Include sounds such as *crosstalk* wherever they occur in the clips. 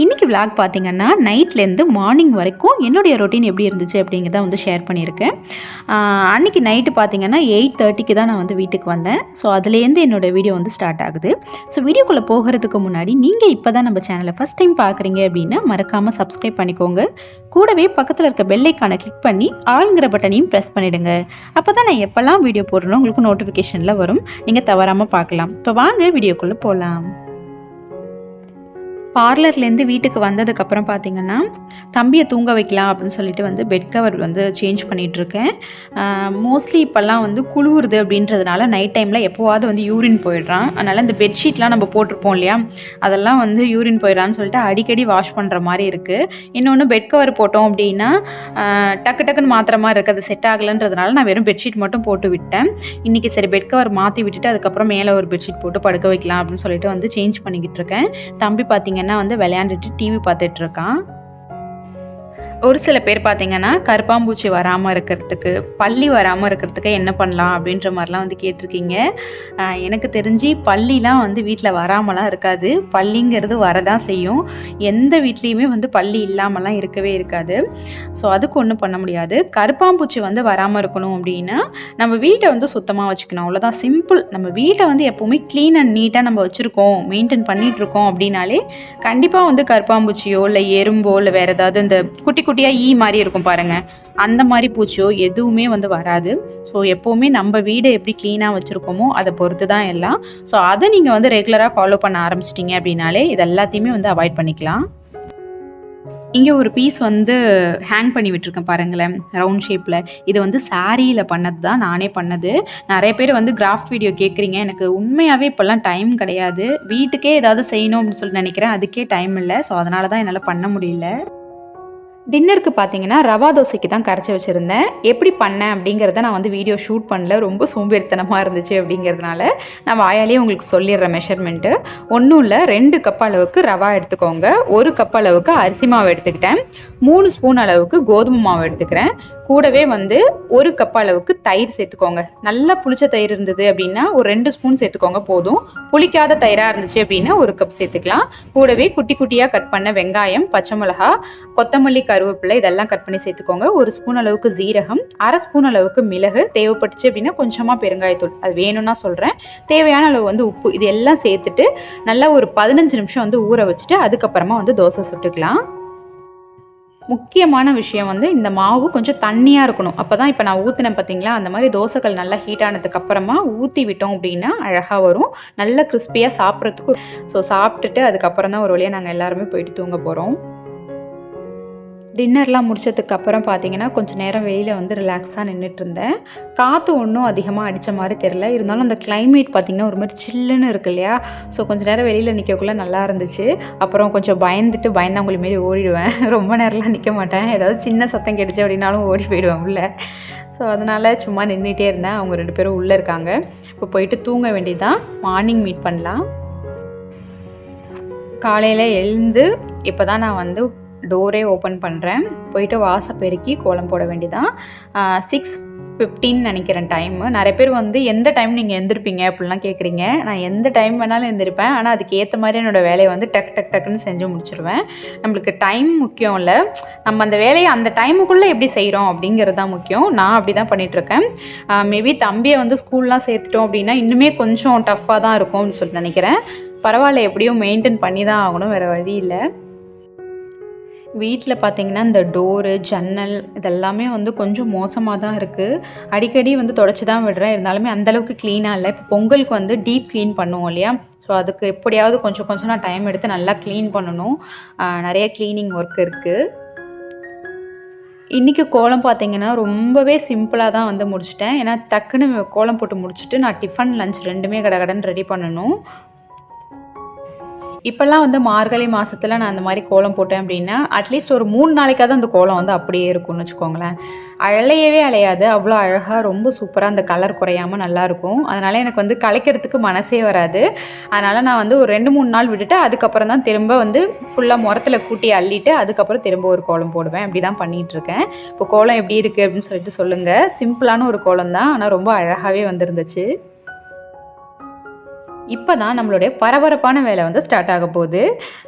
இன்றைக்கி விளாக் பார்த்தீங்கன்னா நைட்லேருந்து மார்னிங் வரைக்கும் என்னுடைய ரொட்டீன் எப்படி இருந்துச்சு அப்படிங்கிறத வந்து ஷேர் பண்ணியிருக்கேன். அன்றைக்கி அன்னைக்கு நைட்டு பார்த்தீங்கன்னா எயிட் தேர்ட்டிக்கு தான் நான் வந்து வீட்டுக்கு வந்தேன். ஸோ அதுலேருந்து என்னோட வீடியோ வந்து ஸ்டார்ட் ஆகுது. ஸோ வீடியோக்குள்ளே போகிறதுக்கு முன்னாடி நீங்கள் இப்போ தான் நம்ம சேனலை ஃபஸ்ட் டைம் பார்க்குறீங்க அப்படின்னா மறக்காமல் சப்ஸ்கிரைப் பண்ணிக்கோங்க. கூடவே பக்கத்தில் இருக்க பெல்லைக்கான கிளிக் பண்ணி ஆளுங்கிற பட்டனையும் ப்ரெஸ் பண்ணிவிடுங்க அப்போ தான் நான் எப்போல்லாம் வீடியோ போடுறேனோ உங்களுக்கு நோட்டிஃபிகேஷனில் வரும். நீங்கள் தவறாமல் பார்க்கலாம். இப்போ வாங்க வீடியோக்குள்ளே போகலாம் பார்லர்லேருந்து வீட்டுக்கு வந்ததுக்கப்புறம் பார்த்தீங்கன்னா தம்பியை தூங்க வைக்கலாம் அப்படின்னு சொல்லிட்டு வந்து பெட் கவர் வந்து சேஞ்ச் பண்ணிகிட்ருக்கேன் மோஸ்ட்லி இப்போல்லாம் வந்து குளிருது அப்படின்றதுனால நைட் டைமில் எப்போவாவது வந்து யூரின் போயிடுறான். அதனால் இந்த பெட்ஷீட்லாம் நம்ம போட்டிருப்போம் இல்லையா? அதெல்லாம் வந்து யூரின் போயிடறான்னு சொல்லிட்டு அடிக்கடி வாஷ் பண்ணுற மாதிரி இருக்குது இன்னொன்று பெட் கவர் போட்டோம் அப்படின்னா டக்கு டக்குன்னு மாத்திர மாதிரி இருக்குது அது செட் ஆகலைன்றதுனால நான் வெறும் பெட்ஷீட் மட்டும் போட்டு விட்டேன். இன்றைக்கி சரி பெட் கவர் மாற்றி விட்டுட்டு அதுக்கப்புறம் மேலே ஒரு பெட்ஷீட் போட்டு படுக்க வைக்கலாம் அப்படின்னு சொல்லிட்டு வந்து சேஞ்ச் பண்ணிக்கிட்டு இருக்கேன் தம்பி பார்த்தீங்க பார்த்தீங்கன்னா வந்து விளையாண்டுட்டு டிவி பார்த்துட்ருக்கான் ஒரு சில பேர் பார்த்தீங்கன்னா கருப்பாம்பூச்சி வராமல் இருக்கிறதுக்கு பள்ளி வராமல் இருக்கிறதுக்கு என்ன பண்ணலாம் அப்படின்ற மாதிரிலாம் வந்து கேட்டிருக்கீங்க. எனக்கு தெரிஞ்சு பள்ளிலாம் வந்து வீட்டில் வராமலாம் இருக்காது. பள்ளிங்கிறது வரதான் செய்யும். எந்த வீட்லேயுமே வந்து பள்ளி இல்லாமலாம் இருக்கவே இருக்காது. ஸோ அதுக்கு ஒன்றும் பண்ண முடியாது. கருப்பாம்பூச்சி வந்து வராமல் இருக்கணும் அப்படின்னா நம்ம வீட்டை வந்து சுத்தமாக வச்சுக்கணும். அவ்வளோதான் சிம்பிள் நம்ம வீட்டை வந்து எப்போவுமே க்ளீன் அண்ட் நீட்டாக நம்ம வச்சுருக்கோம். மெயின்டைன் பண்ணிகிட்ருக்கோம் அப்படின்னாலே கண்டிப்பாக வந்து கருப்பாம்பூச்சியோ இல்லை எறும்போ இல்லை வேறு ஏதாவது இந்த குட்டி குட்டியாக ஈ மாதிரி இருக்கும் பாருங்கள் அந்த மாதிரி பூச்சியோ எதுவுமே வந்து வராது. ஸோ எப்போவுமே நம்ம வீடை எப்படி க்ளீனாக வச்சுருக்கோமோ அதை பொறுத்து தான் எல்லாம். ஸோ அதை நீங்கள் வந்து ரெகுலராக ஃபாலோ பண்ண ஆரம்பிச்சிட்டிங்க அப்படின்னாலே இது எல்லாத்தையுமே வந்து அவாய்ட் பண்ணிக்கலாம். இங்கே ஒரு பீஸ் வந்து ஹேங் பண்ணி விட்டுருக்கேன் பாருங்களேன் ரவுண்ட் ஷேப்பில் இது வந்து சாரியில் பண்ணது தான் நானே பண்ணது. நிறைய பேர் வந்து கிராஃப்ட் வீடியோ கேட்குறீங்க எனக்கு உண்மையாகவே இப்போல்லாம் டைம் கிடையாது. வீட்டுக்கே ஏதாவது செய்யணும் அப்படின்னு சொல்லி நினைக்கிறேன். அதுக்கே டைம் இல்லை. ஸோ அதனால தான் என்னால் பண்ண முடியல. டின்னருக்கு பார்த்தீங்கன்னா ரவா தோசைக்கு தான் கரைச்சி வச்சுருந்தேன். எப்படி பண்ணேன் அப்படிங்கிறத நான் வந்து வீடியோ ஷூட் பண்ணல. ரொம்ப சோம்பேறித்தனமாக இருந்துச்சு அப்படிங்கிறதுனால நான் வாயாலேயே உங்களுக்கு சொல்லிடுறேன் மெஷர்மெண்ட்டு ஒன்றும் இல்லை ரெண்டு கப் அளவுக்கு ரவா எடுத்துக்கோங்க. ஒரு கப் அளவுக்கு அரிசி மாவு எடுத்துக்கிட்டேன். மூணு ஸ்பூன் அளவுக்கு கோதுமை மாவு எடுத்துக்கிறேன். கூடவே வந்து ஒரு கப் அளவுக்கு தயிர் சேர்த்துக்கோங்க. நல்லா புளிச்ச தயிர் இருந்தது அப்படின்னா ஒரு ரெண்டு ஸ்பூன் சேர்த்துக்கோங்க போதும். புளிக்காத தயிராக இருந்துச்சு அப்படின்னா ஒரு கப் சேர்த்துக்கலாம். கூடவே குட்டி குட்டியாக கட் பண்ண வெங்காயம் பச்சை மிளகா கொத்தமல்லி கருவேப்பிலை இதெல்லாம் கட் பண்ணி சேர்த்துக்கோங்க. ஒரு ஸ்பூன் அளவுக்கு ஜீரகம் அரை ஸ்பூன் அளவுக்கு மிளகு தேவைப்பட்டுச்சு அப்படின்னா கொஞ்சமாக பெருங்காயத்தூள். அது வேணும்னா சொல்கிறேன் தேவையான அளவு வந்து உப்பு இது எல்லாம் சேர்த்துட்டு நல்லா ஒரு பதினஞ்சு நிமிஷம் வந்து ஊற வச்சுட்டு அதுக்கப்புறமா வந்து தோசை சுட்டுக்கலாம். முக்கியமான விஷயம் வந்து இந்த மாவு கொஞ்சம் தண்ணியாக இருக்கணும். அப்போ தான் இப்போ நான் ஊற்றினேன் பார்த்தீங்களா அந்த மாதிரி தோசைகள் நல்லா ஹீட் ஆனதுக்கப்புறமா ஊற்றி விட்டோம் அப்படின்னா அழகாக வரும். நல்ல கிறிஸ்பியாக சாப்பிட்றதுக்கு ஸோ சாப்பிட்டுட்டு அதுக்கப்புறம் தான் ஒரு வழியாக நாங்கள் எல்லாருமே போயிட்டு தூங்க போகிறோம் டின்னர்லாம் முடிச்சதுக்கு அப்புறம் பார்த்தீங்கன்னா கொஞ்சம் நேரம் வெளியில் வந்து ரிலாக்ஸாக நின்றுட்டு இருந்தேன் காற்று ஒன்றும் அதிகமாக அடித்த மாதிரி தெரில இருந்தாலும் அந்த கிளைமேட் பார்த்திங்கன்னா ஒரு மாதிரி சில்லுன்னு இருக்கு இல்லையா? ஸோ கொஞ்சம் நேரம் வெளியில் நிற்கக்குள்ளே நல்லா இருந்துச்சு. அப்புறம் கொஞ்சம் பயந்துட்டு பயந்தாங்குழி மாரி ஓடிடுவேன். *laughs* ரொம்ப நேரம்லாம் நிற்க மாட்டேன். ஏதாவது சின்ன சத்தம் கிடைச்சு அப்படின்னாலும் ஓடி போயிடுவேன் உள்ளே. ஸோ அதனால் சும்மா நின்றுட்டே இருந்தேன். அவங்க ரெண்டு பேரும் உள்ளே இருக்காங்க. இப்போ போயிட்டு தூங்க வேண்டியதான் மார்னிங் மீட் பண்ணலாம். காலையில் எழுந்து இப்போ தான் நான் வந்து டோரே ஓப்பன் பண்ணுறேன் போயிட்டு வாசை பெருக்கி கோலம் போட வேண்டியதான் சிக்ஸ் ஃபிஃப்டின் நினைக்கிறேன் டைமு நிறைய பேர் வந்து எந்த டைம் நீங்கள் எந்திருப்பீங்க? அப்படிலாம் கேட்குறீங்க நான் எந்த டைம் வேணாலும் எந்திருப்பேன். ஆனால் அதுக்கு ஏற்ற மாதிரி என்னோடய வேலையை வந்து டக் டக் டக்குன்னு செஞ்சு முடிச்சிருவேன். நம்மளுக்கு டைம் முக்கியம் இல்லை. நம்ம அந்த வேலையை அந்த டைமுக்குள்ளே எப்படி செய்கிறோம் அப்படிங்கிறது தான் முக்கியம். நான் அப்படி தான் பண்ணிகிட்ருக்கேன் மேபி தம்பியை வந்து ஸ்கூல்லாம் சேர்த்துட்டோம் அப்படின்னா இன்னுமே கொஞ்சம் டஃப்பாக தான் இருக்கும்னு சொல்லி நினைக்கிறேன். பரவாயில்ல எப்படியும் மெயின்டைன் பண்ணி தான் ஆகணும். வேறு வழி இல்லை. வீட்டில் பார்த்தீங்கன்னா இந்த டோரு ஜன்னல் இதெல்லாமே வந்து கொஞ்சம் மோசமாக தான் இருக்குது அடிக்கடி வந்து தொடச்சி தான் விடுறேன். இருந்தாலுமே அந்தளவுக்கு க்ளீனாக இல்லை. இப்போ பொங்கலுக்கு வந்து டீப் க்ளீன் பண்ணுவோம் இல்லையா? ஸோ அதுக்கு எப்படியாவது கொஞ்சம் கொஞ்சம் நான் டைம் எடுத்து நல்லா க்ளீன் பண்ணணும். நிறைய க்ளீனிங் ஒர்க் இருக்குது இன்றைக்கி கோலம் பார்த்தீங்கன்னா ரொம்பவே சிம்பிளாக தான் வந்து முடிச்சிட்டேன். ஏன்னா டக்குன்னு கோலம் போட்டு முடிச்சுட்டு நான் டிஃபன் லஞ்ச் ரெண்டுமே கடகடன்னு ரெடி பண்ணணும். இப்போல்லாம் வந்து மார்கழி மாதத்தில் நான் அந்த மாதிரி கோலம் போட்டேன் அப்படின்னா அட்லீஸ்ட் ஒரு மூணு நாளைக்காவது அந்த கோலம் வந்து அப்படியே இருக்கும்னு வச்சுக்கோங்களேன். அழையவே அலையாது. அவ்வளோ அழகாக ரொம்ப சூப்பராக அந்த கலர் குறையாமல் நல்லாயிருக்கும் அதனால் எனக்கு வந்து கலைக்கிறதுக்கு மனசே வராது. அதனால் நான் வந்து ஒரு ரெண்டு மூணு நாள் விட்டுட்டு அதுக்கப்புறம் தான் திரும்ப வந்து ஃபுல்லாக முரத்தில் கூட்டி அள்ளிட்டு அதுக்கப்புறம் திரும்ப ஒரு கோலம் போடுவேன். அப்படி தான் பண்ணிகிட்ருக்கேன் இப்போ கோலம் எப்படி இருக்குது அப்படின்னு சொல்லிட்டு சொல்லுங்கள் சிம்பிளான ஒரு கோலம் தான். ஆனால் ரொம்ப அழகாகவே வந்துருந்துச்சு. இப்போ தான் நம்மளுடைய பரபரப்பான வேலை வந்து ஸ்டார்ட் ஆக போகுது.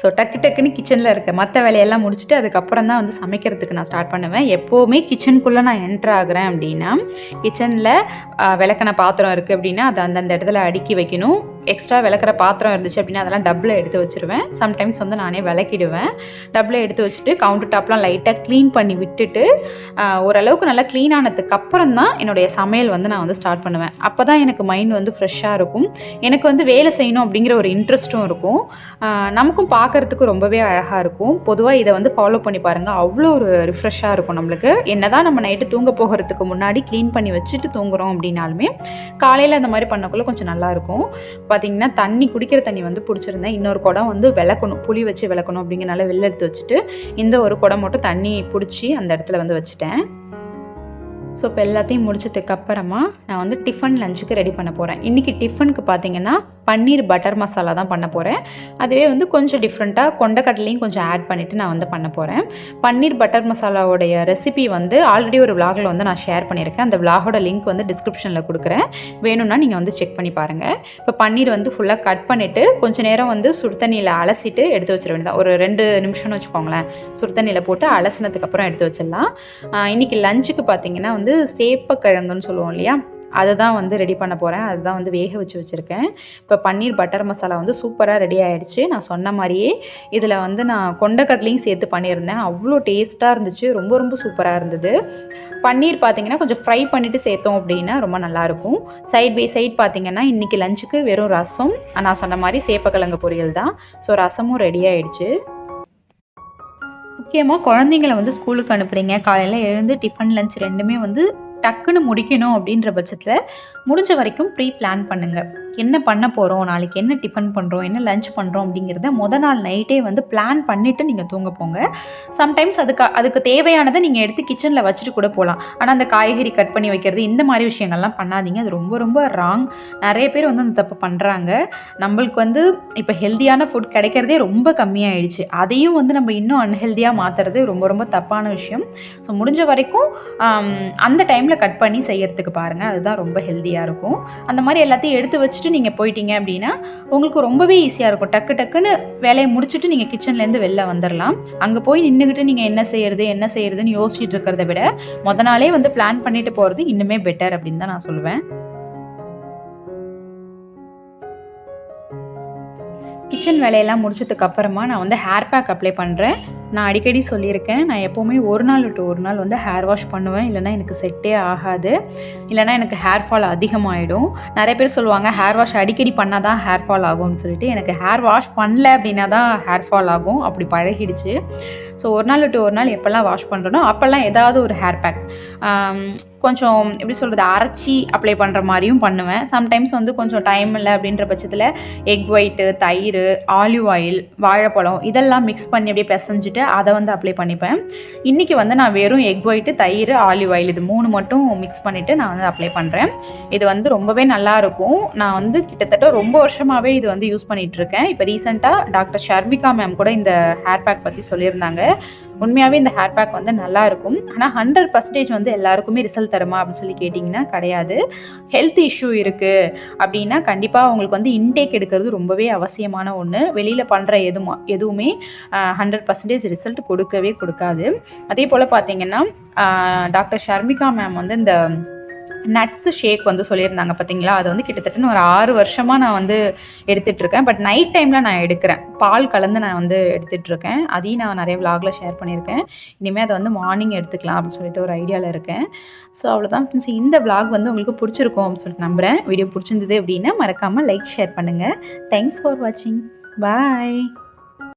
ஸோ டக்கு டக்குன்னு கிச்சனில் இருக்க மற்ற வேலையெல்லாம் முடிச்சுட்டு அதுக்கப்புறம் தான் வந்து சமைக்கிறதுக்கு நான் ஸ்டார்ட் பண்ணுவேன். எப்போவுமே கிச்சனுக்குள்ளே நான் என்ட்ரு ஆகிறேன் அப்படின்னா கிச்சனில் விளக்கண பாத்திரம் இருக்குது அப்படின்னா அதை அந்தந்த இடத்துல அடுக்கி வைக்கணும். எக்ஸ்ட்ரா விளக்குற பாத்திரம் இருந்துச்சு அப்படின்னா அதெல்லாம் டப்பில் எடுத்து வச்சுருவேன். சம்டைம்ஸ் வந்து நானே விளக்கிடுவேன். டப்பில் எடுத்து வச்சுட்டு கவுண்டர் டாப்லாம் லைட்டாக க்ளீன் பண்ணி விட்டுட்டு ஓரளவுக்கு நல்லா க்ளீன் ஆனதுக்கு அப்புறம் தான் என்னுடைய சமையல் வந்து நான் வந்து ஸ்டார்ட் பண்ணுவேன். அப்போ தான் எனக்கு மைண்ட் வந்து ஃப்ரெஷ்ஷாக இருக்கும். எனக்கு வந்து வேலை செய்யணும் அப்படிங்கிற ஒரு இன்ட்ரெஸ்ட்டும் இருக்கும். நமக்கும் பார்க்கறதுக்கு ரொம்பவே அழகாக இருக்கும். பொதுவாக இதை வந்து ஃபாலோ பண்ணி பாருங்கள் அவ்வளோ ஒரு ரிஃப்ரெஷ்ஷாக இருக்கும் நம்மளுக்கு. என்னதான் நம்ம நைட்டு தூங்க போகிறதுக்கு முன்னாடி க்ளீன் பண்ணி வச்சுட்டு தூங்குறோம் அப்படின்னாலுமே காலையில் அந்த மாதிரி பண்ணக்குள்ளே கொஞ்சம் நல்லாயிருக்கும் பார்த்தீங்கன்னா தண்ணி குடிக்கிற தண்ணி வந்து பிடிச்சிருந்தேன். இன்னொரு குடம் வந்து விளக்கணும் புளி வச்சு விளக்கணும் அப்படிங்கிறனால வெளில எடுத்து வச்சுட்டு இந்த ஒரு குடம் மட்டும் தண்ணி பிடிச்சி அந்த இடத்துல வந்து வச்சுட்டேன். ஸோ இப்போ எல்லாத்தையும் முடிச்சதுக்கு அப்புறமா நான் வந்து டிஃபன் லஞ்சுக்கு ரெடி பண்ண போகிறேன் இன்றைக்கி டிஃபனுக்கு பார்த்தீங்கன்னா பன்னீர் பட்டர் மசாலா தான் பண்ண போகிறேன் அதுவே வந்து கொஞ்சம் டிஃப்ரெண்ட்டாக கொண்டக்கடலையும் கொஞ்சம் ஆட் பண்ணிவிட்டு நான் வந்து பண்ண போகிறேன் பன்னீர் பட்டர் மசாலாவோடைய ரெசிபி வந்து ஆல்ரெடி ஒரு விலாகில் வந்து நான் ஷேர் பண்ணியிருக்கேன். அந்த விலாகோட லிங்க் வந்து டிஸ்கிரிப்ஷனில் கொடுக்குறேன். வேணும்னா நீங்கள் வந்து செக் பண்ணி பாருங்கள் இப்போ பன்னீர் வந்து ஃபுல்லாக கட் பண்ணிவிட்டு கொஞ்ச நேரம் வந்து சுடு தண்ணியில் அலசிட்டு எடுத்து வச்சிட வேண்டியதான் ஒரு ரெண்டு நிமிஷம்னு வச்சுக்கோங்களேன். சுடு தண்ணியில் போட்டு அலசினதுக்கப்புறம் எடுத்து வச்சிடலாம். இன்றைக்கி லஞ்சுக்கு பார்த்தீங்கன்னா வந்து சேப்பக்கிழங்குன்னு சொல்லுவோம் இல்லையா? அதை தான் வந்து ரெடி பண்ண போகிறேன் அதுதான் வந்து வேக வச்சு வச்சுருக்கேன். இப்போ பன்னீர் பட்டர் மசாலா வந்து சூப்பராக ரெடி ஆகிடுச்சு நான் சொன்ன மாதிரியே இதில் வந்து நான் கொண்டக்கடலையும் சேர்த்து பண்ணியிருந்தேன். அவ்வளோ டேஸ்ட்டாக இருந்துச்சு. ரொம்ப ரொம்ப சூப்பராக இருந்தது. பன்னீர் பார்த்திங்கன்னா கொஞ்சம் ஃப்ரை பண்ணிவிட்டு சேர்த்தோம் அப்படின்னா ரொம்ப நல்லாயிருக்கும். சைட் பை சைட் பார்த்திங்கன்னா இன்றைக்கி லஞ்சுக்கு வெறும் ரசம். நான் சொன்ன மாதிரி சேப்பக்கிழங்கு பொரியல் தான். ஸோ ரசமும் ரெடி ஆகிடுச்சு முக்கியமாக குழந்தைங்கள வந்து ஸ்கூலுக்கு அனுப்புகிறீங்க காலையில் எழுந்து டிஃபன் லஞ்ச் ரெண்டுமே வந்து டக்குன்னு முடிக்கணும் அப்படின்ற பட்சத்தில் முடிஞ்ச வரைக்கும் ப்ரீ பிளான் பண்ணுங்கள் என்ன பண்ண போகிறோம் நாளைக்கு என்ன டிஃபன் பண்ணுறோம் என்ன லஞ்ச் பண்ணுறோம் அப்படிங்கிறத மொதல் நாள் நைட்டே வந்து பிளான் பண்ணிவிட்டு நீங்கள் தூங்க போங்க. சம்டைம்ஸ் அதுக்கு அதுக்கு தேவையானதை நீங்கள் எடுத்து கிச்சனில் வச்சுட்டு கூட போகலாம் ஆனால் அந்த காய்கறி கட் பண்ணி வைக்கிறது இந்த மாதிரி விஷயங்கள்லாம் பண்ணாதீங்க. அது ரொம்ப ரொம்ப ராங் நிறைய பேர் வந்து அந்த தப்பு பண்ணுறாங்க நம்மளுக்கு வந்து இப்போ ஹெல்த்தியான ஃபுட் கிடைக்கிறதே ரொம்ப கம்மியாயிடுச்சு. அதையும் வந்து நம்ம இன்னும் அன்ஹெல்த்தியாக மாற்றுறது ரொம்ப ரொம்ப தப்பான விஷயம். ஸோ முடிஞ்ச வரைக்கும் um, அந்த டைமில் கட் பண்ணி செய்யறதுக்கு பாருங்கள் அதுதான் ரொம்ப ஹெல்த்தியாக இருக்கும். அந்த மாதிரி எல்லாத்தையும் எடுத்து வச்சுட்டு நீங்கள் போயிட்டீங்க அப்படின்னா உங்களுக்கு ரொம்பவே ஈஸியாக இருக்கும். டக்கு டக்குன்னு வேலையை முடிச்சுட்டு நீங்கள் கிச்சன்லேருந்து வெளில வந்துடலாம் அங்கே போய் நின்றுக்கிட்டு நீங்கள் என்ன செய்யறது என்ன செய்யறதுன்னு யோசிச்சுட்டு இருக்கிறத விட முத நாளே வந்து பிளான் பண்ணிட்டு போகிறது இன்னுமே பெட்டர் அப்படின்னு தான் நான் சொல்லுவேன். கிச்சன் வேலையெல்லாம் முடிச்சதுக்கு அப்புறமா நான் வந்து ஹேர் பேக் அப்ளை பண்ணுறேன் நான் அடிக்கடி சொல்லியிருக்கேன் நான் எப்போவுமே ஒரு நாள் விட்டு ஒரு நாள் வந்து ஹேர் வாஷ் பண்ணுவேன். இல்லைனா எனக்கு செட்டே ஆகாது. இல்லைனா எனக்கு ஹேர் ஃபால் அதிகமாகிடும் நிறைய பேர் சொல்லுவாங்க ஹேர் வாஷ் அடிக்கடி பண்ணால் தான் ஹேர் ஃபால் ஆகும்னு சொல்லிட்டு. எனக்கு ஹேர் வாஷ் பண்ணல அப்படின்னா தான் ஹேர் ஃபால் ஆகும். அப்படி பழகிடுச்சு. ஸோ ஒரு நாள் விட்டு ஒரு நாள் எப்போல்லாம் வாஷ் பண்ணுறனோ அப்போல்லாம் ஏதாவது ஒரு ஹேர் பேக் கொஞ்சம் எப்படி சொல்கிறது அரைச்சி அப்ளை பண்ணுற மாதிரியும் பண்ணுவேன். சம்டைம்ஸ் வந்து கொஞ்சம் டைம் இல்லை அப்படின்ற பட்சத்தில் எக் ஒயிட்டு தயிர் ஆலிவ் ஆயில் வாழைப்பழம் இதெல்லாம் மிக்ஸ் பண்ணி அப்படியே பிசைஞ்சிட்டு அதை வந்து அப்ளை பண்ணிப்பேன். இன்றைக்கி வந்து நான் வெறும் எக் ஒயிட்டு தயிர் ஆலிவ் ஆயில் இது மூணு மட்டும் மிக்ஸ் பண்ணிவிட்டு நான் வந்து அப்ளை பண்ணுறேன் இது வந்து ரொம்பவே நல்லா இருக்கும். நான் வந்து கிட்டத்தட்ட ரொம்ப வருஷமாகவே இது வந்து யூஸ் பண்ணிகிட்ருக்கேன் இருக்கேன். இப்போ ரீசெண்டாக டாக்டர் ஷர்மிகா மேம் கூட இந்த ஹேர் பேக் பற்றி சொல்லியிருந்தாங்க. உண்மையாகவே இந்த ஹேர் பேக் வந்து நல்லா இருக்கும் ஆனால் ஹண்ட்ரட் பர்சன்டேஜ் வந்து எல்லாருக்குமே ரிசல்ட் தருமா அப்படின்னு சொல்லி கேட்டிங்கன்னா கிடையாது. ஹெல்த் இஷ்யூ இருக்குது அப்படின்னா கண்டிப்பாக உங்களுக்கு வந்து இன்டேக் எடுக்கிறது ரொம்பவே அவசியமான ஒன்று வெளியில் பண்ணுற எதுமா எதுவுமே ஹண்ட்ரட் பர்சன்டேஜ் ரிசல்ட் கொடுக்கவே கொடுக்காது. அதே போல் பார்த்தீங்கன்னா டாக்டர் ஷர்மிகா மேம் வந்து இந்த நட்ஸ் ஷேக் வந்து சொல்லியிருந்தாங்க பார்த்தீங்களா அது வந்து கிட்டத்தட்ட ஒரு ஆறு வருஷமாக நான் வந்து எடுத்துகிட்ருக்கேன் பட் நைட் டைமில் நான் எடுக்கிறேன். பால் கலந்து நான் வந்து எடுத்துகிட்ருக்கேன் அதையும் நான் நிறைய விலாகில் ஷேர் பண்ணியிருக்கேன். இனிமேல் அதை வந்து மார்னிங் எடுத்துக்கலாம் அப்படின்னு சொல்லிட்டு ஒரு ஐடியாவில் இருக்கேன். ஸோ அவ்வளோதான் ஃப்ரெண்ட்ஸ் இந்த விலாக் வந்து உங்களுக்கு பிடிச்சிருக்கும் அப்படின்னு சொல்லிட்டு நம்புகிறேன் வீடியோ பிடிச்சிருந்தது அப்படின்னா மறக்காமல் லைக் ஷேர் பண்ணுங்கள் தேங்க்ஸ் ஃபார் வாட்சிங் பாய்